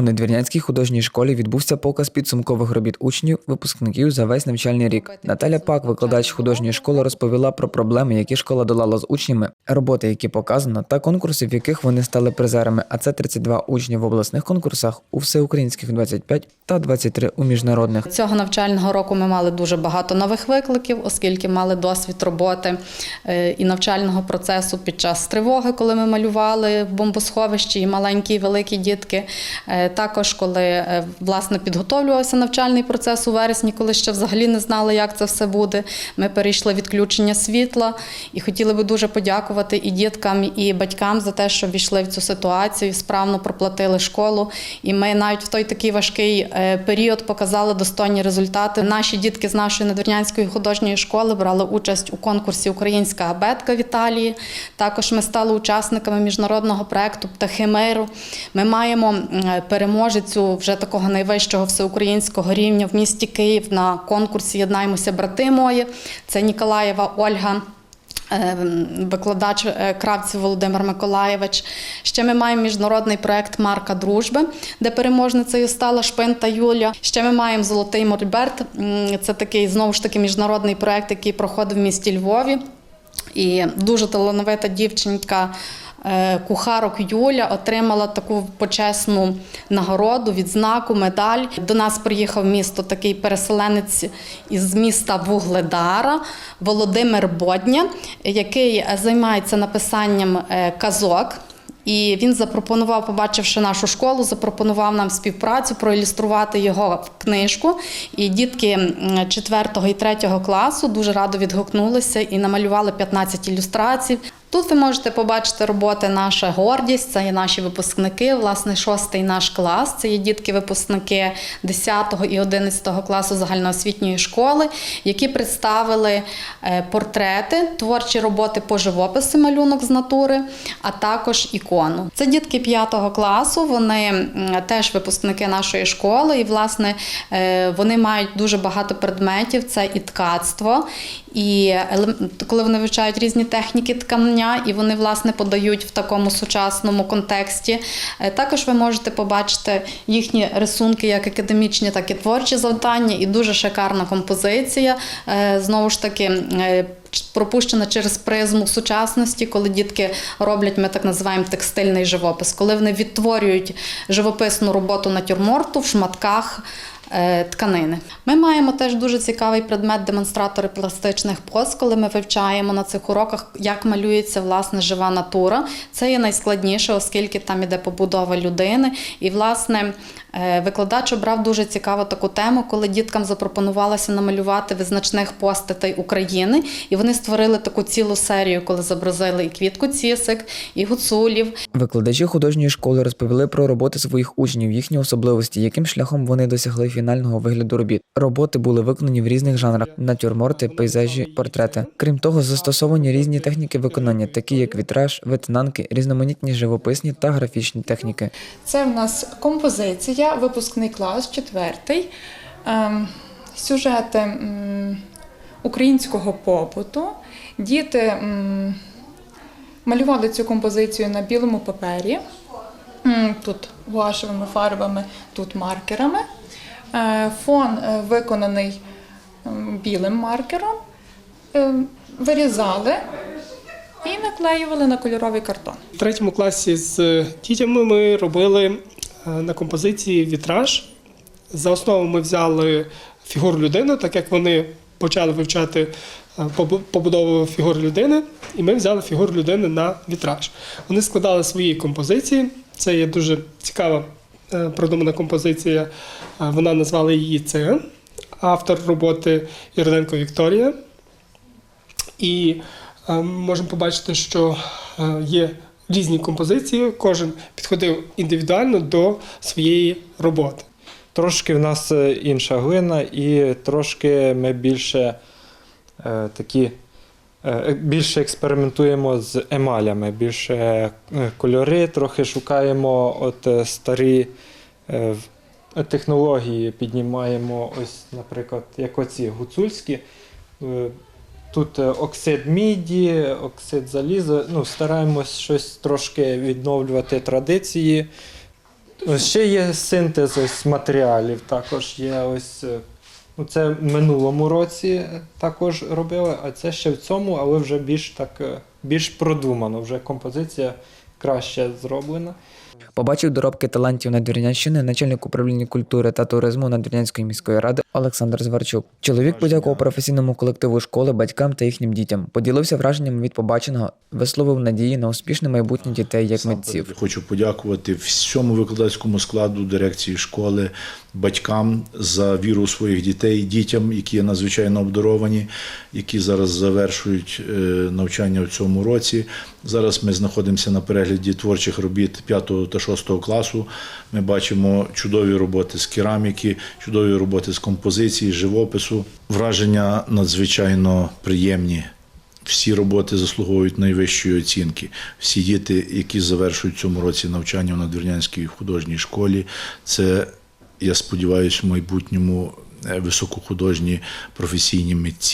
У Надвірнянській художній школі відбувся показ підсумкових робіт учнів, випускників за весь навчальний рік. Наталя Пак, викладач художньої школи, розповіла про проблеми, які школа долала з учнями, роботи, які показано, та конкурси, в яких вони стали призерами. А це 32 учні в обласних конкурсах, у всеукраїнських 25 та 23 у міжнародних. Цього навчального року ми мали дуже багато нових викликів, оскільки мали досвід роботи е, і навчального процесу під час тривоги, коли ми малювали в бомбосховищі і маленькі, і великі дітки. Також коли е, власне підготовлювався навчальний процес у вересні, коли ще взагалі не знали, як це все буде. Ми перейшли відключення світла і хотіли би дуже подякувати і діткам, і батькам за те, що війшли в цю ситуацію, справно проплатили школу. І ми навіть в той такий важкий е, період показали достойні результати. Наші дітки з нашої надвірнянської художньої школи брали участь у конкурсі Українська абетка в Італії. Також ми стали учасниками міжнародного проекту Птахи миру. Ми маємо переможецю вже такого найвищого всеукраїнського рівня в місті Київ на конкурсі Єднаймося, брати мої. Це Ніколаєва Ольга. е, Викладач е, Кравців Володимир Миколаєвич. Ще ми маємо міжнародний проект Марка дружби, де переможницею стала Шпинта Юля. Ще ми маємо Золотий Мольберт. Це такий знову ж таки міжнародний проект, який проходив в місті Львові. І дуже талановита дівчинка. Е, Кухарок Юля отримала таку почесну нагороду, відзнаку, медаль. До нас приїхав місто такий переселенець із міста Вугледара Володимир Бодня, який е, займається написанням е, казок. І він запропонував, побачивши нашу школу, запропонував нам співпрацю проілюструвати його книжку. І дітки 4 і 3 класу дуже радо відгукнулися і намалювали 15 ілюстрацій. Тут ви можете побачити роботи наша гордість, це є наші випускники, власне, шостий наш клас. Це є дітки-випускники 10 і 11 класу загальноосвітньої школи, які представили е, портрети, творчі роботи по живопису, малюнок з натури, а також ікону. Це дітки 5 класу, вони теж випускники нашої школи, і, власне, е, вони мають дуже багато предметів: це і ткацтво, і коли вони вивчають різні техніки ткання, і вони власне подають в такому сучасному контексті. Е, Також ви можете побачити їхні рисунки, як академічні, так і творчі завдання, і дуже шикарна композиція. Е, Знову ж таки. е, Пропущена через призму сучасності, коли дітки роблять, ми так називаємо текстильний живопис, коли вони відтворюють живописну роботу натюрморту в шматках тканини. Ми маємо теж дуже цікавий предмет демонстратори пластичних поз, коли ми вивчаємо на цих уроках, як малюється власне жива натура. Це є найскладніше, оскільки там іде побудова людини. І, власне, е, викладач обрав дуже цікаву таку тему, коли діткам запропонувалося намалювати визначних постатей України, і вони створили таку цілу серію, коли зобразили і квітку цісик, і гуцулів, Викладачі художньої школи розповіли про роботи своїх учнів, їхні особливості, яким шляхом вони досягли фінального вигляду робіт. Роботи були виконані в різних жанрах: натюрморти, пейзажі, портрети. Крім того, застосовані різні техніки виконання, такі як вітраж, ветенанки, різноманітні живописні та графічні техніки. Це в нас композиція, випускний клас, четвертий. Ем, сюжети українського побуту. Діти малювали цю композицію на білому папері. Тут гуашевими фарбами, тут маркерами. Е, Фон е, виконаний білим маркером. Е, Вирізали і наклеювали на кольоровий картон. В третьому класі з дітями ми робили на композиції вітраж. За основу ми взяли фігуру людини, так як вони почали вивчати побудову фігур людини, і ми взяли фігуру людини на вітраж. Вони складали свої композиції. Це є дуже цікава продумана композиція. Е, Вона назвала її Циган. Автор роботи Іроденко Вікторія. І е, можемо побачити, що е, є різні композиції, кожен підходив індивідуально до своєї роботи. Трошки в нас е, інша глина, і трошки ми більше е, такі. Е, Більше експериментуємо з емалями, більше е, кольори, трохи шукаємо от е, старі е, технології, піднімаємо ось, наприклад, як оці гуцульські. Е, Тут е, оксид міді, оксид заліза. Ну, стараємось щось трошки відновлювати традиції ще є синтез ось матеріалів. Також є ось. Ну, це в минулому році також робили, а це ще в цьому, але вже більш так е, більш продумано. Вже композиція краще зроблена. Побачив доробки талантів Надвірнянщини начальник управління культури та туризму Надвірнянської міської ради Олександр Зварчук. Чоловік подякував професійному колективу школи, батькам та їхнім дітям. Поділився враженнями від побаченого, висловив надії на успішне майбутнє дітей як митців. Хочу подякувати всьому викладацькому складу дирекції школи, батькам за віру у своїх дітей, дітям, які є надзвичайно обдаровані, які зараз завершують е, навчання в цьому році. Зараз ми знаходимося на перегляді творчих робіт 5 та 6 класу. Ми бачимо чудові роботи з кераміки, чудові роботи з композиції, живопису. Враження надзвичайно приємні. Всі роботи заслуговують найвищої оцінки. Всі діти, які завершують цьому році навчання в Надвірнянській художній школі, це, я сподіваюся, в майбутньому е, високохудожні професійні митці.